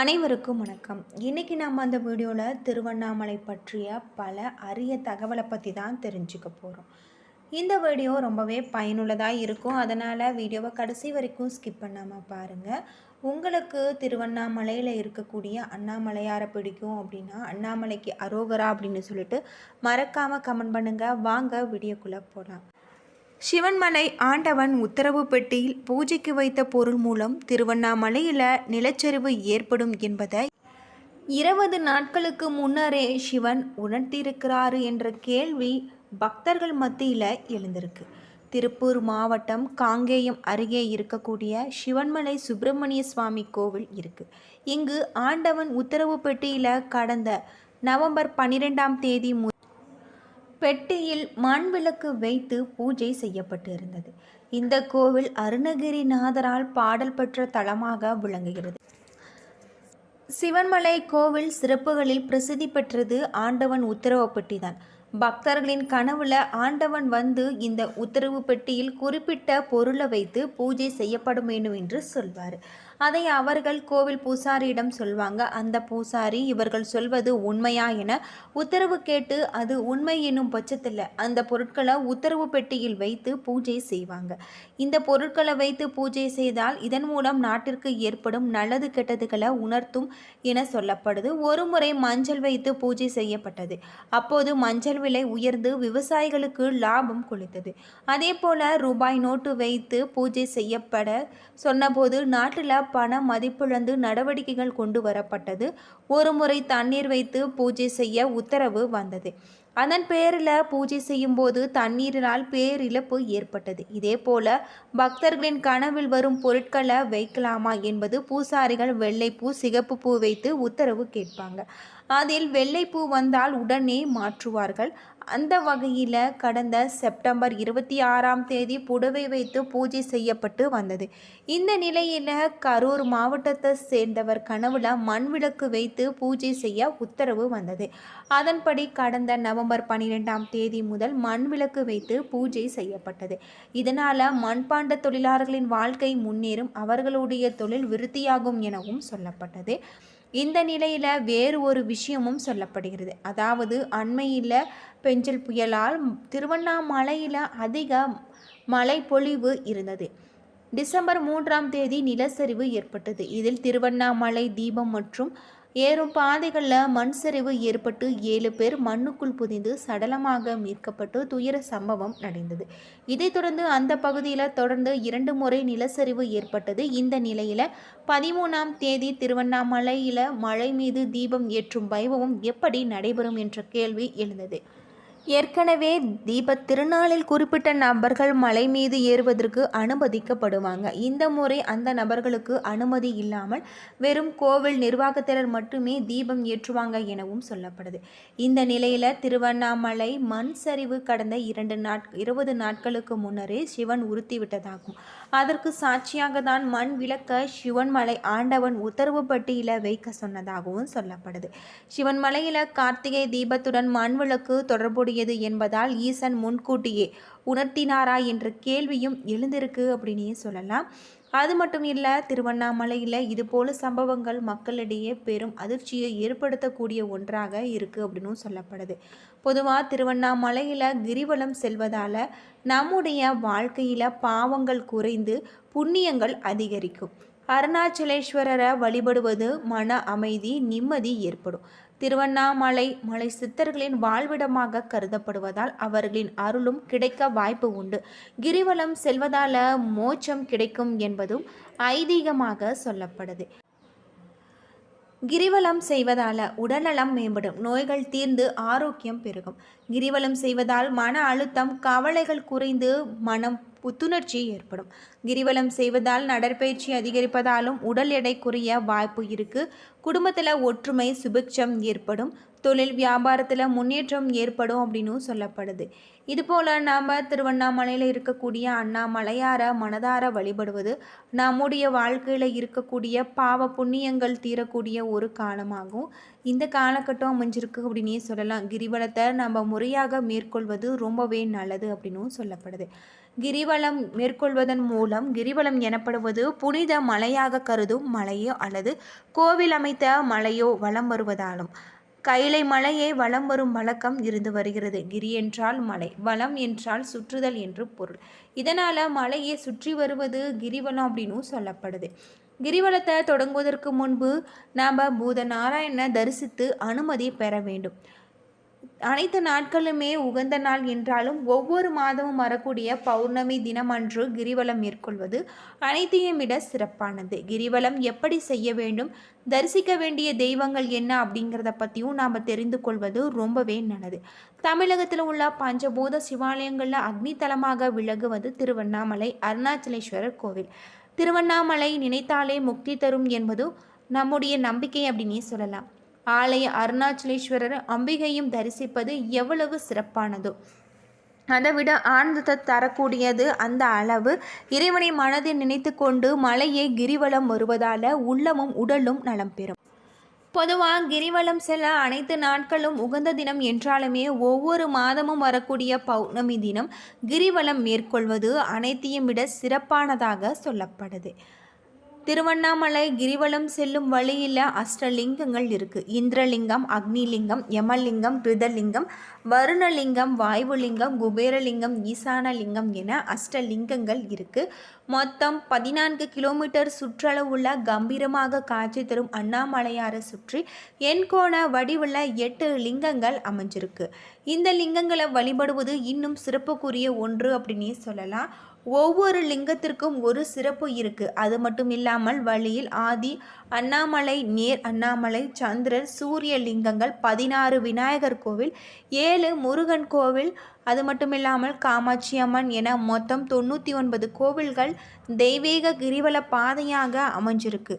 அனைவருக்கும் வணக்கம். இன்றைக்கி நம்ம அந்த வீடியோவில் திருவண்ணாமலை பற்றிய பல அரிய தகவலை பற்றி தான் தெரிஞ்சுக்க போகிறோம் இந்த வீடியோ ரொம்பவே பயனுள்ளதாக இருக்கும். அதனால் வீடியோவை கடைசி வரைக்கும் ஸ்கிப் பண்ணாமல் பாருங்கள் உங்களுக்கு திருவண்ணாமலையில் இருக்கக்கூடிய அண்ணாமலையாரை பிடிக்கும் அப்படின்னா அண்ணாமலைக்கு அரோகரா அப்படின்னு சொல்லிட்டு மறக்காமல் கமெண்ட் பண்ணுங்கள் வாங்க வீடியோக்குள்ளே போகலாம் சிவன்மலை ஆண்டவன் உத்தரவு பெட்டியில் பூஜைக்கு வைத்த பொருள் மூலம் திருவண்ணாமலையில் நிலச்சரிவு ஏற்படும் என்பதை இருபது நாட்களுக்கு முன்னரே சிவன் உணர்த்தியிருக்கிறாரு என்ற கேள்வி பக்தர்கள் மத்தியில் எழுந்திருக்கு. திருப்பூர் மாவட்டம் காங்கேயம் அருகே இருக்கக்கூடிய சிவன்மலை சுப்பிரமணிய சுவாமி கோவில் இருக்கு. இங்கு ஆண்டவன் உத்தரவு பெட்டியில் கடந்த நவம்பர் பன்னிரெண்டாம் தேதி பெட்டியில் மண் விளக்கு வைத்து பூஜை செய்யப்பட்டு இருந்தது இந்த கோவில் அருணகிரிநாதரால் பாடல் பெற்ற தலமாக விளங்குகிறது. சிவன்மலை கோவில் சிறப்புகளில் பிரசித்தி பெற்றது ஆண்டவன் உத்தரவு பெட்டிதான் பக்தர்களின் கனவுல ஆண்டவன் வந்து இந்த உத்தரவு பெட்டியில் குறிப்பிட்ட பொருளை வைத்து பூஜை செய்யப்படும் வேண்டும் என்று சொல்வார். அதை அவர்கள் கோவில் பூசாரியிடம் சொல்வாங்க. அந்த பூசாரி இவர்கள் சொல்வது உண்மையா என உத்தரவு கேட்டு அது உண்மை என்னும் பட்சத்தில் அந்த பொருட்களை உத்தரவு பெட்டியில் வைத்து பூஜை செய்வாங்க. இந்த பொருட்களை வைத்து பூஜை செய்தால் இதன் மூலம் நாட்டிற்கு ஏற்படும் நல்லது கெட்டதுகளை உணர்த்தும் என சொல்லப்படுது. ஒரு முறை மஞ்சள் வைத்து பூஜை செய்யப்பட்டது. அப்போது மஞ்சள் விலை உயர்ந்து விவசாயிகளுக்கு லாபம் கொளித்தது. அதே போல ரூபாய் நோட்டு வைத்து பூஜை செய்யப்பட சொன்னபோது நாட்டில் பண மதிப்பிழந்து நடவடிக்கைகள் கொண்டு வரப்பட்டது. ஒரு முறை தண்ணீர் வைத்து பூஜை செய்ய உத்தரவு வந்தது. அதன் பேரில் பூஜை செய்யும் போது தண்ணீரினால் பேரிழப்பு ஏற்பட்டது. இதே போல பக்தர்களின் கனவில் வரும் பொருட்களை வைக்கலாமா என்பது பூசாரிகள் வெள்ளைப்பூ சிகப்பு பூ வைத்து உத்தரவு கேட்பாங்க. அதில் வெள்ளைப்பூ வந்தால் உடனே மாற்றுவார்கள். அந்த வகையில் கடந்த செப்டம்பர் இருபத்தி ஆறாம் தேதி புடவை வைத்து பூஜை செய்யப்பட்டு வந்தது. இந்த நிலையில் கரூர் மாவட்டத்தை சேர்ந்தவர் கனவுல மண் விளக்கு வைத்து பூஜை செய்ய உத்தரவு வந்தது. அதன்படி கடந்த நவம்பர் பன்னிரெண்டாம் தேதி முதல் மண் விளக்கு வைத்து பூஜை செய்யப்பட்டது. இதனால் மண்பாண்ட தொழிலாளர்களின் வாழ்க்கை முன்னேறும் அவர்களுடைய தொழில் விருத்தியாகும் எனவும் சொல்லப்பட்டது. இந்த நிலையில் வேறு ஒரு விஷயமும் சொல்லப்படுகிறது. அதாவது அண்மையில் பெஞ்சல் புயலால் திருவண்ணாமலையில் அதிக மழை பொழிவு இருந்தது. டிசம்பர் மூன்றாம் தேதி நிலச்சரிவு ஏற்பட்டது. இதில் திருவண்ணாமலை தீபம் மற்றும் ஏறும் பாதைகளில் மண் சரிவு ஏற்பட்டு ஏழு பேர் மண்ணுக்குள் புதிந்து சடலமாக மீட்கப்பட்டு துயர சம்பவம் நடந்தது. இதைத் தொடர்ந்து அந்த பகுதியில் தொடர்ந்து இரண்டு முறை நிலச்சரிவு ஏற்பட்டது. இந்த நிலையில் பதிமூணாம் தேதி திருவண்ணாமலையில் மழை மீது தீபம் ஏற்றும் வைபவம் எப்படி நடைபெறும் என்ற கேள்வி எழுந்தது. ஏற்கனவே தீபத் திருநாளில் குறிப்பிட்ட நபர்கள் மலை மீது ஏறுவதற்கு அனுமதிக்கப்படுவாங்க. இந்த முறை அந்த நபர்களுக்கு அனுமதி இல்லாமல் வெறும் கோவில் நிர்வாகத்தினர் மட்டுமே தீபம் ஏற்றுவாங்க எனவும் சொல்லப்படுது. இந்த நிலையில் திருவண்ணாமலை மண் சரிவு கடந்த இரண்டு நாட் இருபது நாட்களுக்கு முன்னரே சிவன் உறுத்திவிட்டதாகும். அதற்கு சாட்சியாக தான் மண் விளக்க சிவன்மலை ஆண்டவன் உத்தரவு பட்டியல வைக்க சொன்னதாகவும் சொல்லப்படுது. சிவன்மலையில் கார்த்திகை தீபத்துடன் மண் விளக்கு தொடர்புடையது என்பதால் ஈசன் முன்கூட்டியே உணர்த்தினாரா என்ற கேள்வியும் எழுந்திருக்கு அப்படின்னே சொல்லலாம். அது மட்டும் இல்லை திருவண்ணாமலையில் இதுபோல சம்பவங்கள் மக்களிடையே பெரும் அதிர்ச்சியை ஏற்படுத்தக்கூடிய ஒன்றாக இருக்குது அப்படின்னு சொல்லப்படுது. பொதுவாக திருவண்ணாமலையில் கிரிவலம் செல்வதால் நம்முடைய வாழ்க்கையில் பாவங்கள் குறைந்து புண்ணியங்கள் அதிகரிக்கும். அருணாச்சலேஸ்வரரை வழிபடுவது மன அமைதி நிம்மதி ஏற்படும். திருவண்ணாமலை மலை சித்தர்களின் வாழ்விடமாக கருதப்படுவதால் அவர்களின் அருளும் கிடைக்க வாய்ப்பு உண்டு. கிரிவலம் செல்வதால மோட்சம் கிடைக்கும் என்பதும் ஐதீகமாக சொல்லப்படுது. கிரிவலம் செய்வதால் உடல்நலம் மேம்படும். நோய்கள் தீர்ந்து ஆரோக்கியம் பெருகும். கிரிவலம் செய்வதால் மன அழுத்தம் கவலைகள் குறைந்து மனம் புத்துணர்ச்சி ஏற்படும். கிரிவலம் செய்வதால் நடற்பயிற்சி அதிகரிப்பதாலும் உடல் எடை குறைய வாய்ப்பு இருக்குது குடும்பத்தில் ஒற்றுமை சுபிக்ஷம் ஏற்படும். தொழில் வியாபாரத்தில் முன்னேற்றம் ஏற்படும் அப்படின்னு சொல்லப்படுது. இதுபோல் நாம் திருவண்ணாமலையில் இருக்கக்கூடிய அண்ணாமலையார மனதார வழிபடுவது நம்முடைய வாழ்க்கையில் இருக்கக்கூடிய பாவ புண்ணியங்கள் தீரக்கூடிய ஒரு காலமாகும். இந்த காலகட்டம் அமைஞ்சிருக்கு அப்படின்னே சொல்லலாம். கிரிவலத்தை நம்ம முறையாக மேற்கொள்வது ரொம்பவே நல்லது அப்படின்னும் சொல்லப்படுது. கிரிவலம் மேற்கொள்வதன் மூலம் கிரிவலம் எனப்படுவது புனித மலையாக கருதும் மலையோ அல்லது கோவில் அமைத்த மலையோ வலம் வருவதாலும் கைலை மலையை வலம் வரும் வழக்கம் இருந்து வருகிறது. கிரி என்றால் மலை வலம் என்றால் சுற்றுதல் என்று பொருள். இதனால் மலையை சுற்றி வருவது கிரிவலம் அப்படின்னும் சொல்லப்படுது. கிரிவலத்தை தொடங்குவதற்கு முன்பு நாம் பூத நாராயணனை தரிசித்து அனுமதி பெற வேண்டும். அனைத்து நாட்களுமே உகந்த நாள் என்றாலும் ஒவ்வொரு மாதமும் வரக்கூடிய பௌர்ணமி தினமன்று கிரிவலம் மேற்கொள்வது அனைத்தையும் விட சிறப்பானது. கிரிவலம் எப்படி செய்ய வேண்டும் தரிசிக்க வேண்டிய தெய்வங்கள் என்ன அப்படிங்கிறத பற்றியும் நாம் தெரிந்து கொள்வது ரொம்பவே நல்லது. தமிழகத்தில் உள்ள பஞ்சபூத சிவாலயங்களில் அக்னி தலமாக விலகுவது திருவண்ணாமலை அருணாச்சலேஸ்வரர் கோவில். திருவண்ணாமலை நினைத்தாலே முக்தி தரும் என்பது நம்முடைய நம்பிக்கை அப்படின்னே சொல்லலாம். ஆலய அருணாச்சலேஸ்வரர் அம்பிகையும் தரிசிப்பது எவ்வளவு சிறப்பானதோ. அதை விட ஆனந்தத்தை தரக்கூடியது அந்த அளவு. இறைவனை மனதில் நினைத்து கொண்டு மலையை கிரிவலம் வருவதால் உள்ளமும் உடலும் நலம் பெறும். பொதுவாக கிரிவலம் செல்ல அனைத்து நாட்களும் உகந்த தினம் என்றாலுமே ஒவ்வொரு மாதமும் வரக்கூடிய பௌர்ணமி தினம் கிரிவலம் மேற்கொள்வது அனைத்தையும் விட சிறப்பானதாக சொல்லப்படுது. திருவண்ணாமலை கிரிவலம் செல்லும் வழியில் அஷ்டலிங்கங்கள் இருக்குது இந்திரலிங்கம் அக்னிலிங்கம் யமலிங்கம் கிருதலிங்கம் வருணலிங்கம் வாயுலிங்கம் குபேரலிங்கம் ஈசானலிங்கம் என அஷ்டலிங்கங்கள் இருக்குது மொத்தம் பதினான்கு கிலோமீட்டர் சுற்றளவுள்ள கம்பீரமாக காட்சி தரும் அண்ணாமலையாரை சுற்றி எண்கோண வடிவுள்ள எட்டு லிங்கங்கள் அமைஞ்சிருக்கு. இந்த லிங்கங்களை வழிபடுவது இன்னும் சிறப்புக்குரிய ஒன்று அப்படின்னே சொல்லலாம். ஒவ்வொரு லிங்கத்திற்கும் ஒரு சிறப்பு இருக்குது அது மட்டும் இல்லாமல் வழியில் ஆதி அண்ணாமலை நேர் அண்ணாமலை சந்திரர் சூரிய லிங்கங்கள் பதினாறு விநாயகர் கோவில் ஏழு முருகன் கோவில். அது மட்டும் இல்லாமல் காமாட்சி அம்மன் என மொத்தம் தொண்ணூற்றி ஒன்பது கோவில்கள் தெய்வீக கிரிவல பாதையாக அமைஞ்சிருக்கு.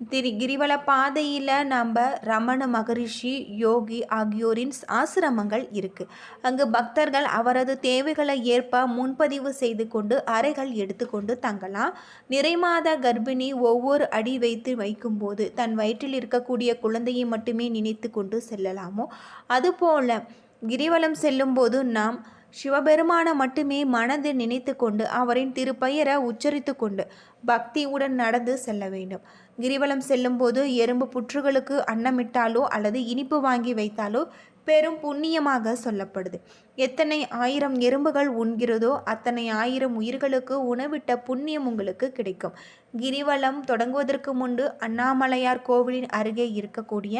திரு கிரிவல பாதையில் நம்ம ரமண மகரிஷி யோகி ஆகியோரின் ஆசிரமங்கள் இருக்குது அங்கு பக்தர்கள் அவரது தேவைகளை ஏற்ப முன்பதிவு செய்து கொண்டு அறைகள் எடுத்துக்கொண்டு தங்கலாம். நிறைமாத கர்ப்பிணி ஒவ்வொரு அடி வைத்து வைக்கும்போது தன் வயிற்றில் இருக்கக்கூடிய குழந்தையை மட்டுமே நினைத்து கொண்டு செல்லலாமோ? அதுபோல கிரிவலம் செல்லும்போது நாம் சிவபெருமானை மட்டுமே மனதில் நினைத்து கொண்டு அவரின் திருப்பெயரை உச்சரித்து கொண்டு பக்தியுடன் நடந்து செல்ல வேண்டும். கிரிவலம் செல்லும்போது எறும்பு புற்றுகளுக்கு அன்னமிட்டாலோ அல்லது இனிப்பு வாங்கி வைத்தாலோ பெரும் புண்ணியமாக சொல்லப்படுது. எத்தனை ஆயிரம் எறும்புகள் உண்கிறதோ அத்தனை ஆயிரம் உயிர்களுக்கு உணவிட்ட புண்ணியம் உங்களுக்கு கிடைக்கும். கிரிவலம் தொடங்குவதற்கு முன்பு அண்ணாமலையார் கோவிலின் அருகே இருக்கக்கூடிய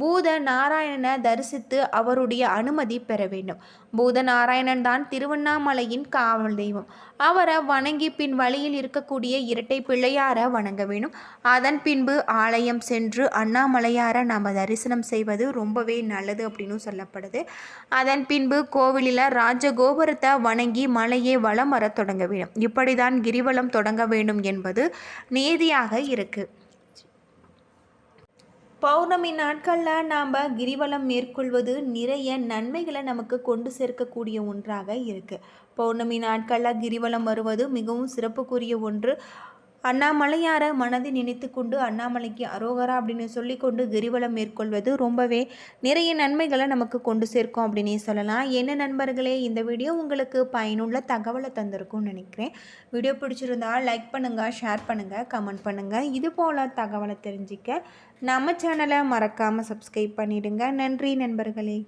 பூத நாராயணனை தரிசித்து அவருடைய அனுமதி பெற வேண்டும். பூத நாராயணன் தான் திருவண்ணாமலையின் காவல் தெய்வம். அவரை வணங்கி பின் வழியில் இருக்கக்கூடிய இரட்டை பிள்ளையாரை வணங்க வேண்டும். அதன் பின்பு ஆலயம் சென்று அண்ணாமலையாரை நாம் தரிசனம் செய்வது ரொம்பவே நல்லது அப்படின்னு சொல்லப்படுது. அதன் பின்பு கோவில் கோவிலில் ராஜகோபுரத்தை வணங்கி மலையே வலம் வர தொடங்க வேண்டும். இப்படிதான் கிரிவலம் தொடங்க வேண்டும் என்பது நேதியாக இருக்குது பௌர்ணமி நாட்களில் நாம் கிரிவலம் மேற்கொள்வது நிறைய நன்மைகளை நமக்கு கொண்டு சேர்க்கக்கூடிய ஒன்றாக இருக்குது பௌர்ணமி நாட்களில் கிரிவலம் வருவது மிகவும் சிறப்புக்குரிய ஒன்று. அண்ணாமலையார மனதை நினைத்து கொண்டு அண்ணாமலைக்கு அரோகரா அப்படின்னு சொல்லி கொண்டு கிரிவலம் மேற்கொள்வது ரொம்பவே நிறைய நன்மைகளை நமக்கு கொண்டு சேர்க்கும் அப்படின்னே சொல்லலாம். என்ன நண்பர்களே இந்த வீடியோ உங்களுக்கு பயனுள்ள தகவலை தந்திருக்கும்னு நினைக்கிறேன். வீடியோ பிடிச்சிருந்தா லைக் பண்ணுங்கள் ஷேர் பண்ணுங்கள் கமெண்ட் பண்ணுங்கள் இது போல் தகவலை தெரிஞ்சிக்க நம்ம சேனலை மறக்காமல் சப்ஸ்கிரைப் பண்ணிவிடுங்க நன்றி நண்பர்களே.